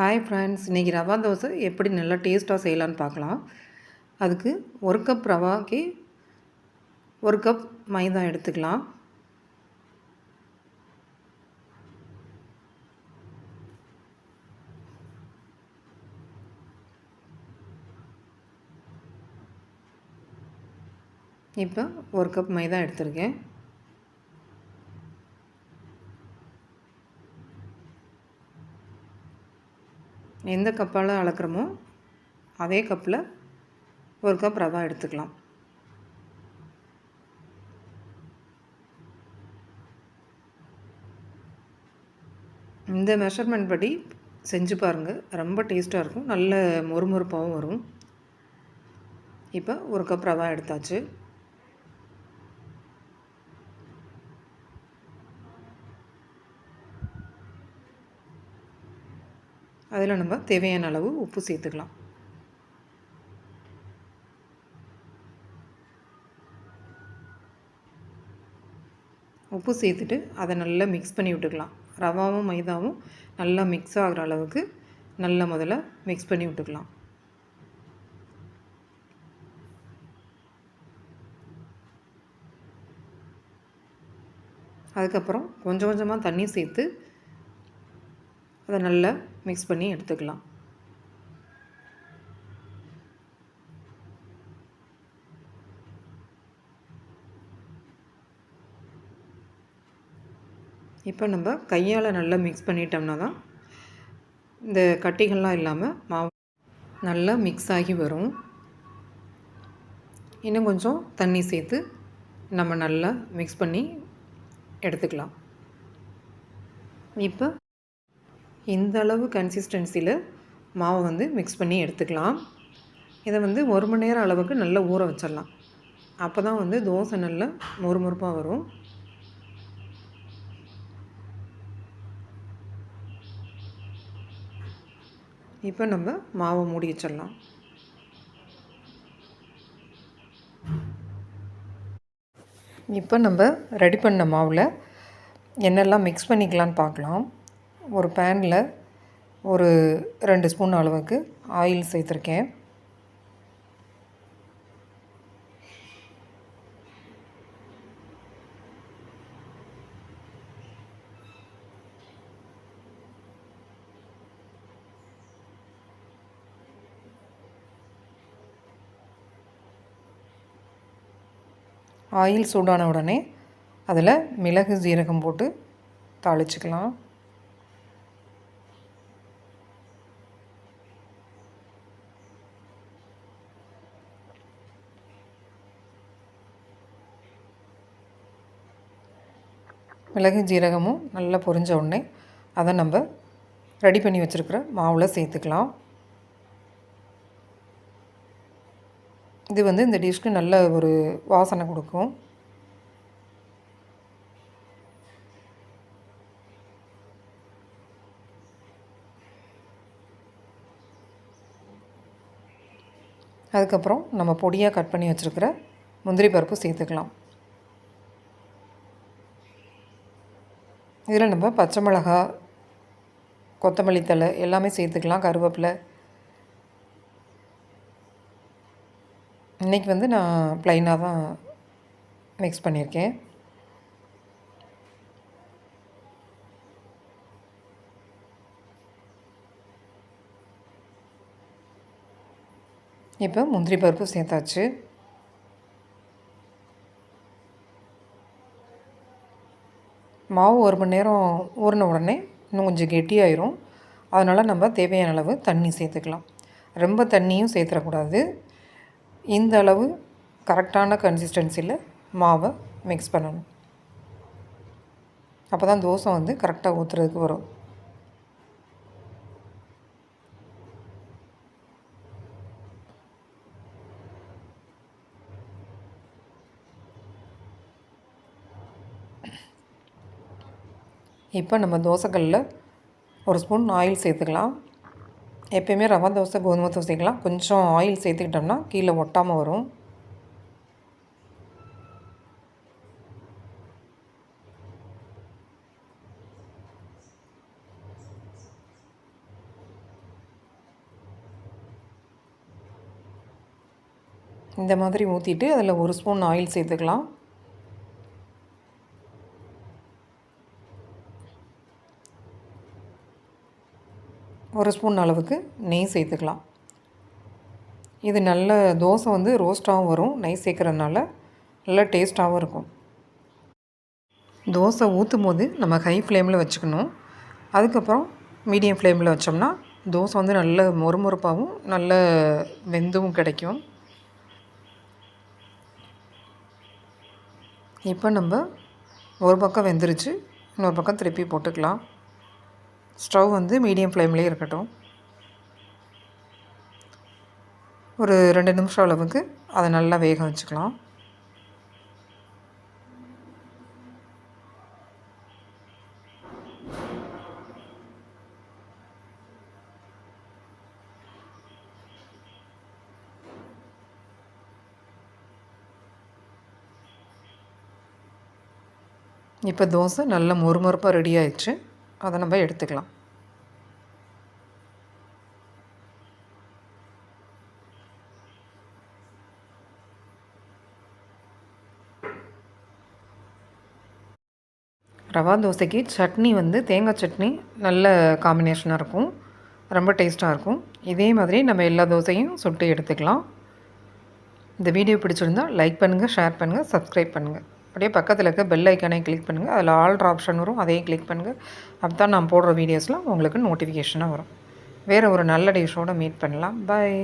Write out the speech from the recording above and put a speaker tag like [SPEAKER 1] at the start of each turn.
[SPEAKER 1] Hi friends இன்றைக்கி ரவா தோசை எப்படி நல்லா டேஸ்ட்டாக செய்யலான்னு பார்க்கலாம். அதுக்கு ஒரு கப் ரவாக்கு ஒரு கப் மைதா எடுத்துக்கலாம். இப்போ ஒரு கப் மைதா எடுத்திருக்கேன். எந்த கப்பால் அளக்குறோமோ அதே கப்பில் ஒரு கப் ரவா எடுத்துக்கலாம். இந்த மெஷர்மெண்ட் படி செஞ்சு பாருங்கள் ரொம்ப டேஸ்ட்டாக இருக்கும். நல்ல மொறுமொறுப்பாகவும் வரும். இப்போ ஒரு கப் ரவா எடுத்தாச்சு. அதில் நம்ம தேவையான அளவு உப்பு சேர்த்துக்கலாம். உப்பு சேர்த்துட்டு அதை நல்லா மிக்ஸ் பண்ணி விட்டுக்கலாம். ரவாவும் மைதாவும் நல்லா மிக்ஸ் ஆகிற அளவுக்கு நல்லா முதல்ல மிக்ஸ் பண்ணி விட்டுக்கலாம். அதுக்கப்புறம் கொஞ்சம் கொஞ்சமாக தண்ணி சேர்த்து அதை நல்லா மிக்ஸ் பண்ணி எடுத்துக்கலாம். இப்போ நம்ம கையால் நல்லா மிக்ஸ் பண்ணிட்டோம்னா தான் இந்த கட்டிகள்லாம் இல்லாமல் மாவு நல்லா மிக்ஸ் ஆகி வரும். இன்னும் கொஞ்சம் தண்ணி சேர்த்து நம்ம நல்லா மிக்ஸ் பண்ணி எடுத்துக்கலாம். இப்போ இந்த அளவு கன்சிஸ்டன்சியில் மாவை வந்து மிக்ஸ் பண்ணி எடுத்துக்கலாம். இதை வந்து ஒரு மணி நேரம் அளவுக்கு நல்லா ஊற வச்சிடலாம். அப்போ தான் வந்து தோசை நல்லா மொறுமொறுப்பாக வரும். இப்போ நம்ம மாவை மூடி வச்சிடலாம். இப்போ நம்ம ரெடி பண்ண மாவில் என்னெல்லாம் மிக்ஸ் பண்ணிக்கலான்னு பார்க்கலாம். ஒரு பேனில் ஒரு ரெண்டு ஸ்பூன் அளவுக்கு ஆயில் சேர்த்துருக்கேன். ஆயில் சூடான உடனே அதில் மிளகு ஜீரகம் போட்டு தாளிச்சுக்கலாம். மிளகு ஜீரகமும் நல்லா பொரிஞ்ச உடனே அதை நம்ம ரெடி பண்ணி வச்சுருக்கிற மாவில் சேர்த்துக்கலாம். இது வந்து இந்த டிஷ்க்கு நல்ல ஒரு வாசனை கொடுக்கும். அதுக்கப்புறம் நம்ம பொடியாக கட் பண்ணி வச்சுருக்கிற முந்திரி பருப்பு சேர்த்துக்கலாம். இதில் நம்ம பச்சை மிளகா கொத்தமல்லி தழை எல்லாமே சேர்த்துக்கலாம் கருவேப்பிலை. இன்றைக்கி வந்து நான் ப்ளைனாக தான் மிக்ஸ் பண்ணியிருக்கேன். இப்போ முந்திரி பருப்பு சேர்த்தாச்சு. மாவு ஒரு மணி நேரம் ஊறின உடனே இன்னும் கொஞ்சம் கெட்டியாயிரும் அதனால் நம்ம தேவையான அளவு தண்ணி சேர்த்துக்கலாம். ரொம்ப தண்ணியும் சேர்த்துடக்கூடாது இந்த அளவு கரெக்டான கன்சிஸ்டன்சியில் மாவை மிக்ஸ் பண்ணணும். அப்போ தான் தோசை வந்து கரெக்டாக ஊற்றுறதுக்கு வரும். இப்போ நம்ம தோசைக்கல்லில் ஒரு ஸ்பூன் ஆயில் சேர்த்துக்கலாம். எப்போயுமே ரவா தோசை கோதுமை தோசைக்கெலாம் கொஞ்சம் ஆயில் சேர்த்துக்கிட்டோம்னா கீழே ஒட்டாமல் வரும். இந்த மாதிரி ஊற்றிட்டு அதில் ஒரு ஸ்பூன் ஆயில் சேர்த்துக்கலாம். ஒரு ஸ்பூன் அளவுக்கு நெய் சேர்த்துக்கலாம். இது நல்ல தோசை வந்து ரோஸ்ட்டாகவும் வரும். நெய் சேர்க்குறதுனால நல்லா டேஸ்ட்டாகவும் இருக்கும். தோசை ஊற்றும் போது நம்ம ஹை ஃப்ளேமில் வச்சுக்கணும். அதுக்கப்புறம் மீடியம் ஃப்ளேமில் வச்சோம்னா தோசை வந்து நல்ல மொறுமொறுப்பாகவும் நல்ல வெந்தும் கிடைக்கும். இப்போ நம்ம ஒரு பக்கம் வெந்துருச்சு இன்னொரு பக்கம் திருப்பி போட்டுக்கலாம். ஸ்டவ் வந்து மீடியம் ஃப்ளேம்லேயே இருக்கட்டும். ஒரு ரெண்டு நிமிஷம் அளவுக்கு அதை நல்லா வேக வச்சுக்கலாம். இப்போ தோசை நல்ல மொறுமொறுப்பாக ரெடி ஆயிடுச்சு. அதை நம்ம எடுத்துக்கலாம். ரவா தோசைக்கு சட்னி வந்து தேங்காய் சட்னி நல்ல காம்பினேஷனாக இருக்கும். ரொம்ப டேஸ்ட்டாக இருக்கும். இதே மாதிரி நம்ம எல்லா தோசையும் சுட்டு எடுத்துக்கலாம். இந்த வீடியோ பிடிச்சிருந்தால் லைக் பண்ணுங்கள் ஷேர் பண்ணுங்கள் சப்ஸ்கிரைப் பண்ணுங்கள் அப்படியே பக்கத்தில் இருக்க பெல் ஐக்கானே கிளிக் பண்ணுங்கள் அதில் ஆல்ட்ரு ஆப்ஷன் வரும். அதையும் கிளிக் பண்ணுங்கள் அப்போ தான் நான் போடுற வீடியோஸ்லாம் உங்களுக்கு நோட்டிஃபிகேஷனாக வரும். வேறு ஒரு நல்ல டிஷ்ஷோடு மீட் பண்ணலாம். பாய்